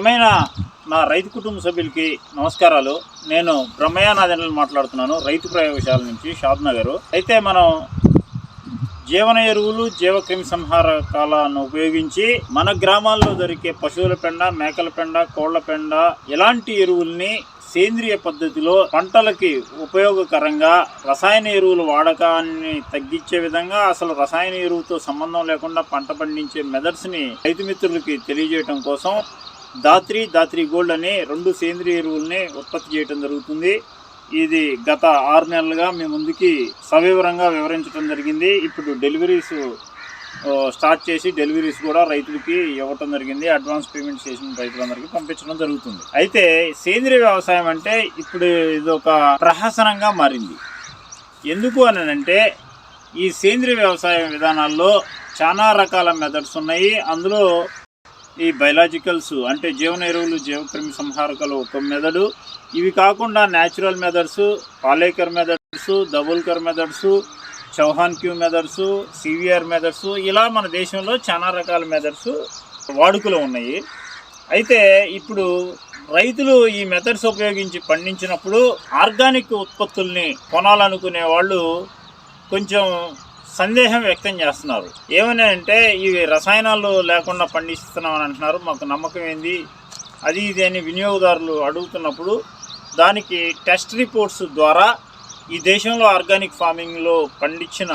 ప్రియమైన నా రైతు కుటుంబ సభ్యులకి నమస్కారాలు. నేను బ్రహ్మయ్యనాథన్ మాట్లాడుతున్నాను రైతు ప్రయోగశాల నుంచి షాద్ నగర్. అయితే మనం జీవన ఎరువులు జీవక్రిమి సంహారకాలను ఉపయోగించి మన గ్రామాల్లో దొరికే పశువుల పెండ మేకల పెండ కోళ్ళ పెండ ఇలాంటి ఎరువుల్ని సేంద్రియ పద్ధతిలో పంటలకి ఉపయోగకరంగా రసాయన ఎరువుల వాడకాన్ని తగ్గించే విధంగా అసలు రసాయన ఎరువుతో సంబంధం లేకుండా పంట పండించే మెథడ్స్ని రైతు మిత్రులకి తెలియజేయడం కోసం దాత్రి దాత్రి గోల్డ్ అనే రెండు సేంద్రియ ఎరువుల్ని ఉత్పత్తి చేయడం జరుగుతుంది. ఇది గత ఆరు నెలలుగా మీ ముందుకి సవివరంగా వివరించడం జరిగింది. ఇప్పుడు డెలివరీస్ స్టార్ట్ చేసి డెలివరీస్ కూడా రైతులకి ఇవ్వటం జరిగింది. అడ్వాన్స్ పేమెంట్ చేసిన రైతులందరికీ పంపించడం జరుగుతుంది. అయితే సేంద్రియ వ్యవసాయం అంటే ఇప్పుడు ఇది ఒక ప్రహసనంగా మారింది. ఎందుకు అని అంటే ఈ సేంద్రియ వ్యవసాయ విధానాల్లో చాలా రకాల మెథడ్స్ ఉన్నాయి. అందులో ఈ బయలాజికల్స్ అంటే జీవన ఎరువులు జీవక్రిమి సంహారకాలు ఒక మెదడు ఇవి కాకుండా natural methods Palekar methods Dabholkar methods Chauhan Q methods CVR methods ఇలా మన దేశంలో చాలా రకాల మెథడ్స్ వాడుకలో ఉన్నాయి. అయితే ఇప్పుడు రైతులు ఈ మెథడ్స్ ఉపయోగించి పండించినప్పుడు ఆర్గానిక్ ఉత్పత్తుల్ని కొనాలనుకునే వాళ్ళు కొంచెం సందేహం వ్యక్తం చేస్తున్నారు. ఏమని అంటే ఇవి రసాయనాలు లేకుండా పండిస్తున్నామని అంటున్నారు. మాకు నమ్మకం ఏంది? అది ఇది అని వినియోగదారులు అడుగుతున్నప్పుడు దానికి టెస్ట్ రిపోర్ట్స్ ద్వారా ఈ దేశంలో ఆర్గానిక్ ఫార్మింగ్లో పండించిన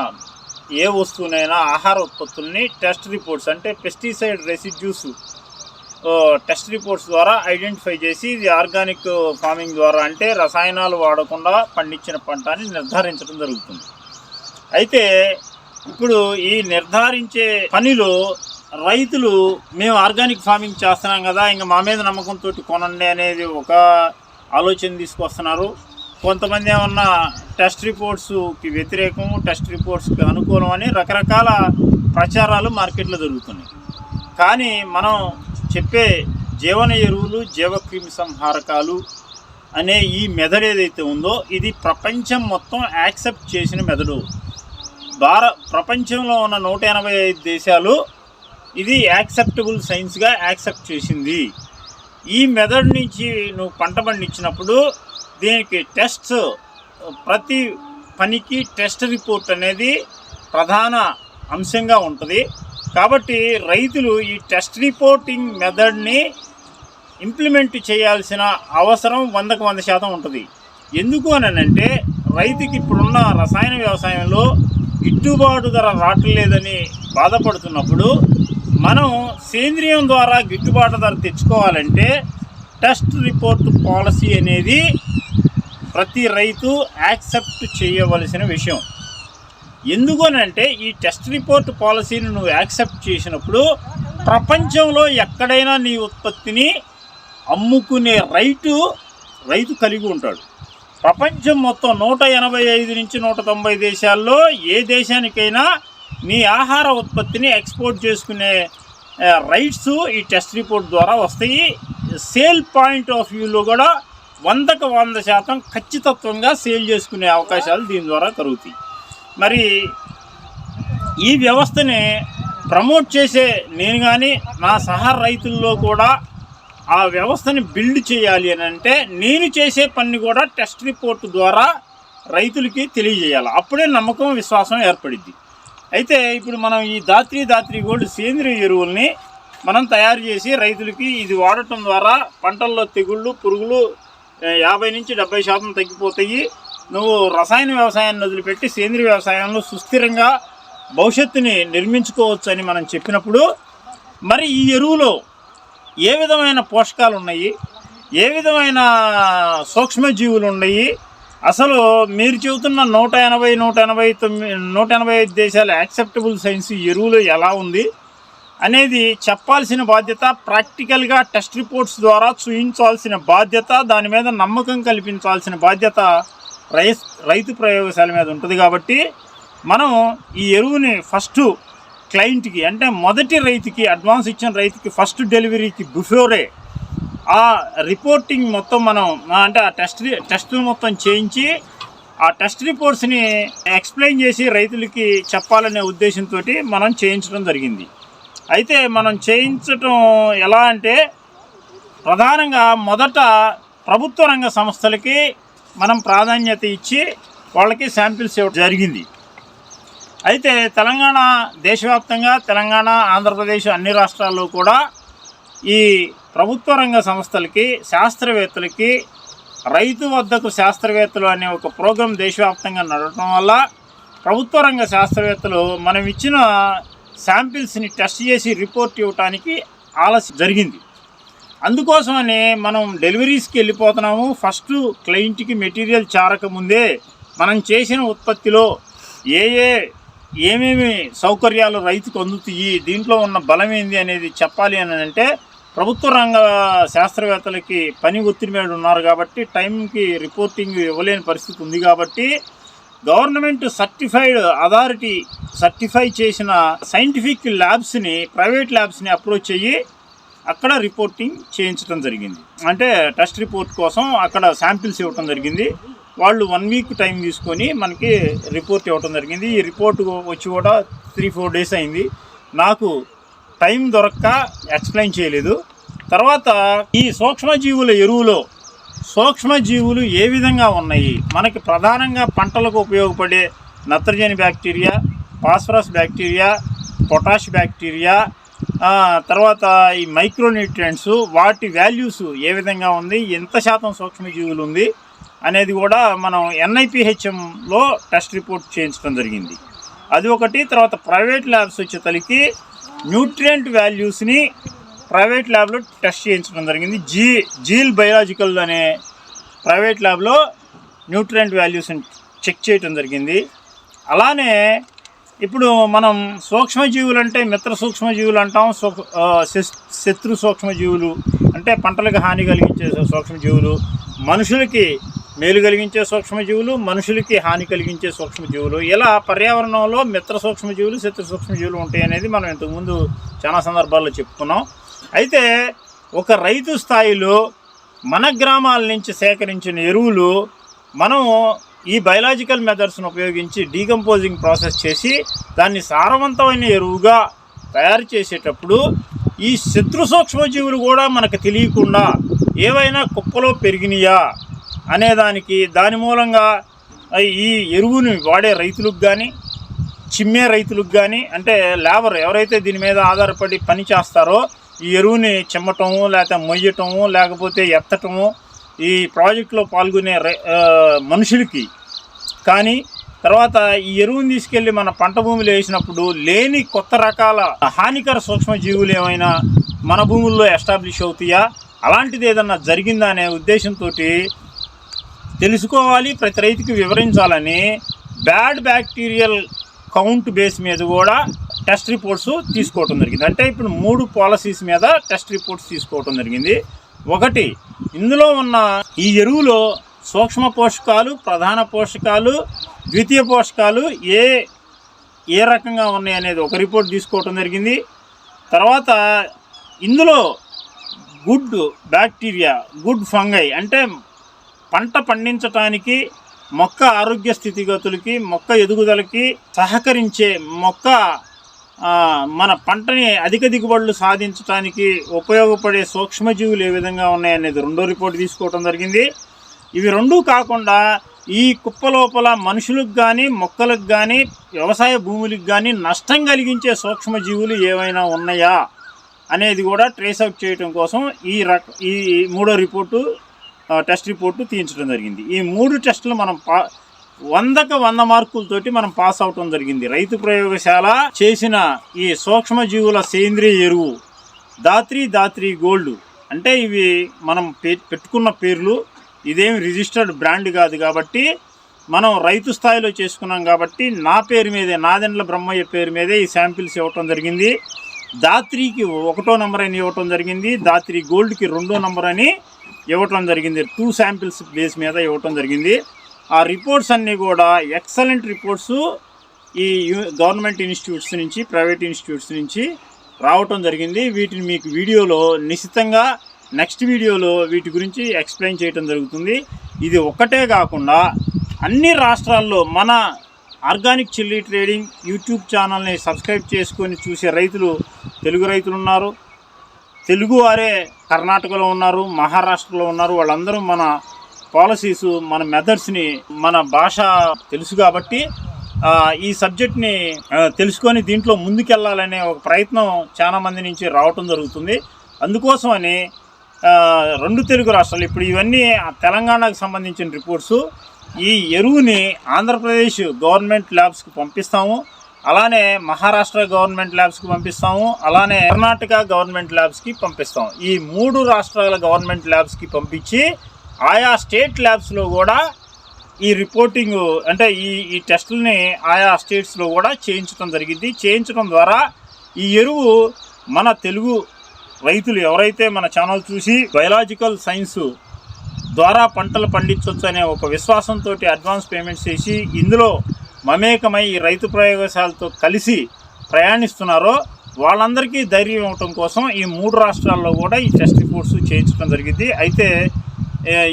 ఏ వస్తువునైనా ఆహార ఉత్పత్తుల్ని టెస్ట్ రిపోర్ట్స్ అంటే పెస్టిసైడ్ రెసిడ్యూస్ టెస్ట్ రిపోర్ట్స్ ద్వారా ఐడెంటిఫై చేసి ఇది ఆర్గానిక్ ఫార్మింగ్ ద్వారా అంటే రసాయనాలు వాడకుండా పండించిన పంట అని నిర్ధారించడం జరుగుతుంది. అయితే ఇప్పుడు ఈ నిర్ధారించే పనిలో రైతులు మేము ఆర్గానిక్ ఫార్మింగ్ చేస్తున్నాం కదా ఇంకా మా మీద నమ్మకంతో కొనండి అనేది ఒక ఆలోచన తీసుకొస్తున్నారు. కొంతమంది ఏమన్నా టెస్ట్ రిపోర్ట్స్కి వ్యతిరేకం టెస్ట్ రిపోర్ట్స్కి అనుకూలం అని రకరకాల ప్రచారాలు మార్కెట్లో జరుగుతున్నాయి. కానీ మనం చెప్పే జీవన ఎరువులు జీవక్రిమి సంహారకాలు అనే ఈ మెథడ్ ఏదైతే ఉందో ఇది ప్రపంచం మొత్తం యాక్సెప్ట్ చేసిన మెథడు భార ప్రపంచంలో ఉన్న నూట ఎనభై ఐదు దేశాలు ఇది యాక్సెప్టబుల్ సైన్స్గా యాక్సెప్ట్ చేసింది. ఈ మెథడ్ నుంచి నువ్వు పంట పండించినప్పుడు దీనికి టెస్ట్ ప్రతి పనికి టెస్ట్ రిపోర్ట్ అనేది ప్రధాన అంశంగా ఉంటుంది. కాబట్టి రైతులు ఈ టెస్ట్ రిపోర్టింగ్ మెథడ్ని ఇంప్లిమెంట్ చేయాల్సిన అవసరం వందకు వంద శాతం ఉంటుంది. ఎందుకు అని అంటే రైతుకి ఇప్పుడున్న రసాయన వ్యవసాయంలో గిట్టుబాటు ధర రావట్లేదని బాధపడుతున్నప్పుడు మనం సేంద్రియం ద్వారా గిట్టుబాటు ధర తెచ్చుకోవాలంటే టెస్ట్ రిపోర్ట్ పాలసీ అనేది ప్రతి రైతు యాక్సెప్ట్ చేయవలసిన విషయం. ఎందుకనంటే ఈ టెస్ట్ రిపోర్ట్ పాలసీని నువ్వు యాక్సెప్ట్ చేసినప్పుడు ప్రపంచంలో ఎక్కడైనా నీ ఉత్పత్తిని అమ్ముకునే రైటు రైతు కలిగి ఉంటాడు. ప్రపంచం మొత్తం నూట ఎనభై ఐదు నుంచి నూట తొంభై దేశాల్లో ఏ దేశానికైనా మీ ఆహార ఉత్పత్తిని ఎక్స్పోర్ట్ చేసుకునే రైట్స్ ఈ టెస్ట్ రిపోర్ట్ ద్వారా వస్తాయి. సేల్ పాయింట్ ఆఫ్ వ్యూలో కూడా వందకు వంద శాతం ఖచ్చితత్వంగా సేల్ చేసుకునే అవకాశాలు దీని ద్వారా కలుగుతాయి. మరి ఈ వ్యవస్థని ప్రమోట్ చేసే నేను కానీ నా సహా రైతుల్లో కూడా ఆ వ్యవస్థని బిల్డ్ చేయాలి అని అంటే నేను చేసే పని కూడా టెస్ట్ రిపోర్ట్ ద్వారా రైతులకి తెలియజేయాలి. అప్పుడే నమ్మకం విశ్వాసం ఏర్పడిద్ది. అయితే ఇప్పుడు మనం ఈ దాత్రి దాత్రి గోల్డ్ సేంద్రియ ఎరువుల్ని మనం తయారు చేసి రైతులకి ఇది వాడటం ద్వారా పంటల్లో తెగుళ్ళు పురుగులు యాభై నుంచి డెబ్బై శాతం తగ్గిపోతాయి. నువ్వు రసాయన వ్యవసాయాన్ని వదిలిపెట్టి సేంద్రియ వ్యవసాయంలో సుస్థిరంగా భవిష్యత్తుని నిర్మించుకోవచ్చు అని మనం చెప్పినప్పుడు మరి ఈ ఎరువులో ఏ విధమైన పోషకాలు ఉన్నాయి ఏ విధమైన సూక్ష్మజీవులు ఉన్నాయి అసలు మీరు చెబుతున్న నూట ఎనభై నూట ఎనభై తొమ్మిది నూట ఎనభై ఐదు దేశాల యాక్సెప్టబుల్ సైన్స్ ఎరువులు ఎలా ఉంది? అనేది చెప్పాల్సిన బాధ్యత ప్రాక్టికల్గా టెస్ట్ రిపోర్ట్స్ ద్వారా చూయించాల్సిన బాధ్యత దాని మీద నమ్మకం కల్పించాల్సిన బాధ్యత రై రైతు ప్రయోగశాల మీద ఉంటుంది కాబట్టి మనం ఈ ఎరువుని ఫస్ట్ క్లయింట్కి అంటే మొదటి రైతుకి అడ్వాన్స్ ఇచ్చిన రైతుకి ఫస్ట్ డెలివరీకి బిఫోరే ఆ రిపోర్టింగ్ మొత్తం మనం అంటే ఆ టెస్ట్ రి- టెస్ట్ మొత్తం చేయించి ఆ టెస్ట్ రిపోర్ట్స్ని ఎక్స్ప్లెయిన్ చేసి రైతులకి చెప్పాలనే ఉద్దేశంతో మనం చేయించడం జరిగింది. అయితే మనం చేయించటం ఎలా అంటే ప్రధానంగా మొదట ప్రభుత్వ రంగ సంస్థలకి మనం ప్రాధాన్యత ఇచ్చి వాళ్ళకి శాంపిల్స్ ఇవ్వడం జరిగింది. అయితే తెలంగాణ దేశవ్యాప్తంగా తెలంగాణ ఆంధ్రప్రదేశ్ అన్ని రాష్ట్రాల్లో కూడా ఈ ప్రభుత్వ రంగ సంస్థలకి శాస్త్రవేత్తలకి రైతు వద్దకు శాస్త్రవేత్తలు అనే ఒక ప్రోగ్రాం దేశవ్యాప్తంగా నడవటం వల్ల ప్రభుత్వ రంగ శాస్త్రవేత్తలు మనం ఇచ్చిన శాంపిల్స్ని టెస్ట్ చేసి రిపోర్ట్ ఇవ్వటానికి ఆలస్యం జరిగింది. అందుకోసమని మనం డెలివరీస్కి వెళ్ళిపోతున్నాము. ఫస్ట్ క్లయింట్కి మెటీరియల్ చారకముందే మనం చేసిన ఉత్పత్తిలో ఏ ఏ ఏమేమి సౌకర్యాలు రైతుకు అందుతాయి దీంట్లో ఉన్న బలం ఏంది అనేది చెప్పాలి అని అంటే ప్రభుత్వ రంగ శాస్త్రవేత్తలకి పని ఒత్తిడి మీద ఉన్నారు కాబట్టి టైంకి రిపోర్టింగ్ ఇవ్వలేని పరిస్థితి ఉంది కాబట్టి గవర్నమెంట్ సర్టిఫైడ్ అథారిటీ సర్టిఫై చేసిన సైంటిఫిక్ ల్యాబ్స్ని ప్రైవేట్ ల్యాబ్స్ని అప్రోచ్ అయ్యి అక్కడ రిపోర్టింగ్ చేయించడం జరిగింది. అంటే టెస్ట్ రిపోర్ట్ కోసం అక్కడ శాంపిల్స్ ఇవ్వటం జరిగింది. వాళ్ళు వన్ వీక్ టైం తీసుకొని మనకి రిపోర్ట్ ఇవ్వటం జరిగింది. ఈ రిపోర్ట్ వచ్చి కూడా త్రీ ఫోర్ డేస్ అయింది. నాకు టైం దొరక్క ఎక్స్ప్లెయిన్ చేయలేదు. తర్వాత ఈ సూక్ష్మజీవుల ఎరువులో సూక్ష్మజీవులు ఏ విధంగా ఉన్నాయి? మనకి ప్రధానంగా పంటలకు ఉపయోగపడే నత్రజని bacteria phosphorus bacteria potash bacteria తర్వాత ఈ మైక్రోన్యూట్రియంట్స్ వాటి వాల్యూస్ ఏ విధంగా ఉంది? ఎంత శాతం సూక్ష్మజీవులు ఉంది? అనేది కూడా మనం ఎన్ఐపిహెచ్ఎంలో టెస్ట్ రిపోర్ట్ చేయించడం జరిగింది. అది ఒకటి తర్వాత ప్రైవేట్ ల్యాబ్స్ వచ్చే తలికి న్యూట్రియంట్ వాల్యూస్ని ప్రైవేట్ ల్యాబ్లో టెస్ట్ చేయించడం జరిగింది. జీ జీల్ బయలాజికల్ అనే ప్రైవేట్ ల్యాబ్లో న్యూట్రియంట్ వాల్యూస్ని చెక్ చేయటం జరిగింది. అలానే ఇప్పుడు మనం సూక్ష్మజీవులు అంటే మిత్ర సూక్ష్మజీవులు అంటాం. శత్రు సూక్ష్మజీవులు అంటే పంటలకు హాని కలిగించే సూక్ష్మజీవులు మనుషులకి మేలు కలిగించే సూక్ష్మజీవులు మనుషులకి హాని కలిగించే సూక్ష్మజీవులు. ఇలా పర్యావరణంలో మిత్ర సూక్ష్మజీవులు శత్రు సూక్ష్మజీవులు ఉంటాయి అనేది మనం ఇంతకుముందు చాలా సందర్భాల్లో చెప్పుకున్నాం. అయితే ఒక రైతు స్థాయిలో మన గ్రామాల నుంచి సేకరించిన ఎరువులు మనం ఈ బయలాజికల్ మెథడ్స్ను ఉపయోగించి డీకంపోజింగ్ ప్రాసెస్ చేసి దాన్ని సారవంతమైన ఎరువుగా తయారు చేసేటప్పుడు ఈ శత్రు సూక్ష్మజీవులు కూడా మనకు తెలియకుండా ఏవైనా కుప్పలో పెరిగినాయా? అనేదానికి దాని మూలంగా ఈ ఎరువుని వాడే రైతులకు కానీ చిమ్మే రైతులకు కానీ అంటే లేబర్ ఎవరైతే దీని మీద ఆధారపడి పని చేస్తారో ఈ ఎరువుని చిమ్మటము లేకపోతే మొయ్యటము లేకపోతే ఎత్తటము ఈ ప్రాజెక్టులో పాల్గొనే రై- మనుషులకి కానీ తర్వాత ఈ ఎరువుని తీసుకెళ్ళి మన పంట భూమిలో వేసినప్పుడు లేని కొత్త రకాల హానికర సూక్ష్మజీవులు ఏమైనా మన భూముల్లో ఎస్టాబ్లిష్ అవుతాయా? అలాంటిది ఏదన్నా జరిగిందా అనే ఉద్దేశంతో తెలుసుకోవాలి ప్రతి రైతుకి వివరించాలని బ్యాడ్ బ్యాక్టీరియల్ కౌంట్ బేస్ మీద కూడా టెస్ట్ రిపోర్ట్స్ తీసుకోవటం జరిగింది. అంటే ఇప్పుడు మూడు పాలసీస్ మీద టెస్ట్ రిపోర్ట్స్ తీసుకోవటం జరిగింది. ఒకటి ఇందులో ఉన్న ఈ ఎరువులో సూక్ష్మ పోషకాలు ప్రధాన పోషకాలు ద్వితీయ పోషకాలు ఏ ఏ రకంగా ఉన్నాయి అనేది ఒక రిపోర్ట్ తీసుకోవటం జరిగింది. తర్వాత ఇందులో గుడ్ బ్యాక్టీరియా గుడ్ ఫంగై అంటే పంట పండించటానికి మొక్క ఆరోగ్య స్థితిగతులకి మొక్క ఎదుగుదలకి సహకరించే మొక్క మన పంటని అధిక దిగుబడులు సాధించడానికి ఉపయోగపడే సూక్ష్మజీవులు ఏ విధంగా ఉన్నాయనేది రెండో రిపోర్ట్ తీసుకోవడం జరిగింది. ఇవి రెండూ కాకుండా ఈ కుప్ప లోపల మనుషులకు కానీ మొక్కలకు కానీ వ్యవసాయ భూములకు కానీ నష్టం కలిగించే సూక్ష్మజీవులు ఏవైనా ఉన్నాయా? అనేది కూడా ట్రేస్ అవుట్ చేయడం కోసం ఈ రక ఈ మూడో రిపోర్టు టెస్ట్ రిపోర్టు తీయించడం జరిగింది. ఈ మూడు టెస్టులు మనం పా వందకు వంద మార్కులతోటి మనం పాస్ అవటం జరిగింది. రైతు ప్రయోగశాల చేసిన ఈ సూక్ష్మజీవుల సేంద్రియ ఎరువు దాత్రి దాత్రి గోల్డ్. అంటే ఇవి మనం పెట్టుకున్న పేర్లు ఇదేమి రిజిస్టర్డ్ బ్రాండ్ కాదు కాబట్టి మనం రైతు స్థాయిలో చేసుకున్నాం కాబట్టి నా పేరు మీదే నాదెండ్ల బ్రహ్మయ్య పేరు మీదే ఈ శాంపిల్స్ ఇవ్వటం జరిగింది. దాత్రికి ఒకటో నెంబర్ అని ఇవ్వటం జరిగింది. దాత్రి గోల్డ్కి రెండో నెంబర్ అని ఇవ్వటం జరిగింది. టూ శాంపిల్స్ బేస్ మీద ఇవ్వటం జరిగింది. ఆ రిపోర్ట్స్ అన్నీ కూడా ఎక్సలెంట్ రిపోర్ట్స్ ఈ గవర్నమెంట్ ఇన్స్టిట్యూట్స్ నుంచి ప్రైవేట్ ఇన్స్టిట్యూట్స్ నుంచి రావటం జరిగింది. వీటిని మీకు వీడియోలో నిశ్చితంగా నెక్స్ట్ వీడియోలో వీటి గురించి ఎక్స్ప్లెయిన్ చేయటం జరుగుతుంది. ఇది ఒక్కటే కాకుండా అన్ని రాష్ట్రాల్లో మన ఆర్గానిక్ చిల్లీ ట్రేడింగ్ యూట్యూబ్ ఛానల్ని సబ్స్క్రైబ్ చేసుకొని చూసే రైతులు తెలుగు రైతులు ఉన్నారు. తెలుగు వారే కర్ణాటకలో ఉన్నారు మహారాష్ట్రలో ఉన్నారు. వాళ్ళందరూ మన పాలసీస్ మన మెథడ్స్ని మన భాష తెలుసు కాబట్టి ఈ సబ్జెక్ట్ని తెలుసుకొని దీంట్లో ముందుకెళ్ళాలనే ఒక ప్రయత్నం చాలా మంది నుంచి రావటం జరుగుతుంది. అందుకోసమని రెండు తెలుగు రాష్ట్రాలు ఇప్పుడు ఇవన్నీ ఆ తెలంగాణకు సంబంధించిన రిపోర్ట్స్ ఈ ఎరువుని ఆంధ్రప్రదేశ్ గవర్నమెంట్ ల్యాబ్స్కి పంపిస్తాము. అలానే మహారాష్ట్ర గవర్నమెంట్ ల్యాబ్స్కి పంపిస్తాము అలానే కర్ణాటక గవర్నమెంట్ ల్యాబ్స్కి పంపిస్తాము. ఈ మూడు రాష్ట్రాల గవర్నమెంట్ ల్యాబ్స్కి పంపించి ఆయా స్టేట్ ల్యాబ్స్లో కూడా ఈ రిపోర్టింగ్ అంటే ఈ ఈ టెస్టుల్ని ఆయా స్టేట్స్లో కూడా చేయించడం జరిగింది. చేయించడం ద్వారా ఈ ఎరువు మన తెలుగు రైతులు ఎవరైతే మన ఛానల్ చూసి బయలాజికల్ సైన్స్ ద్వారా పంటలు పండించవచ్చు అనే ఒక విశ్వాసంతో అడ్వాన్స్ పేమెంట్స్ చేసి ఇందులో మమేకమై ఈ రైతు ప్రయోగశాలతో కలిసి ప్రయాణిస్తున్నారో వాళ్ళందరికీ ధైర్యం ఇవ్వటం కోసం ఈ మూడు రాష్ట్రాల్లో కూడా ఈ టెస్ట్ రిపోర్ట్స్ చేయించడం జరిగింది. అయితే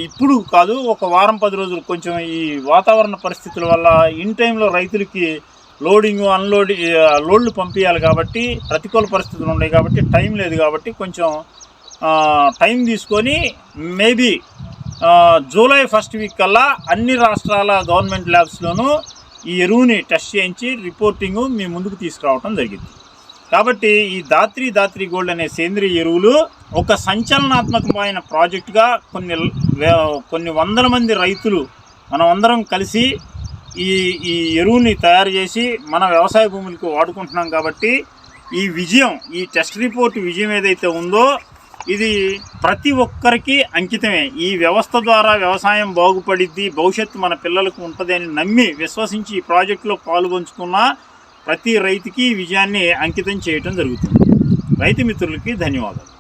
ఇప్పుడు కాదు ఒక వారం పది రోజులు కొంచెం ఈ వాతావరణ పరిస్థితుల వల్ల ఇన్ టైంలో రైతులకి లోడింగ్ అన్లోడింగ్ లోడ్లు పంపించాలి కాబట్టి ప్రతికూల పరిస్థితులు ఉన్నాయి కాబట్టి టైం లేదు కాబట్టి కొంచెం టైం తీసుకొని మేబీ జూలై ఫస్ట్ వీక్ కల్లా అన్ని రాష్ట్రాల గవర్నమెంట్ ల్యాబ్స్లోనూ ఈ ఎరువుని టెస్ట్ చేయించి రిపోర్టింగ్ మీ ముందుకు తీసుకురావటం జరిగింది. కాబట్టి ఈ దాత్రి దాత్రి గోల్డ్ అనే సేంద్రియ ఎరువులు ఒక సంచలనాత్మకమైన ప్రాజెక్టుగా కొన్ని కొన్ని వందల మంది రైతులు మనం అందరం కలిసి ఈ ఈ ఎరువుని తయారు చేసి మన వ్యవసాయ భూములకు వాడుకుంటున్నాం కాబట్టి ఈ విజయం ఈ టెస్ట్ రిపోర్ట్ విజయం ఏదైతే ఉందో ఇది ప్రతి ఒక్కరికి అంకితమే. ఈ వ్యవస్థ ద్వారా వ్యవసాయం బాగుపడిద్ది భవిష్యత్తు మన పిల్లలకు ఉంటుంది అని నమ్మి విశ్వసించి ఈ ప్రాజెక్టులో పాల్గొంచుకున్న ప్రతి రైతుకి విజయాన్ని అంకితం చేయటం జరుగుతుంది. రైతు మిత్రులకి ధన్యవాదాలు.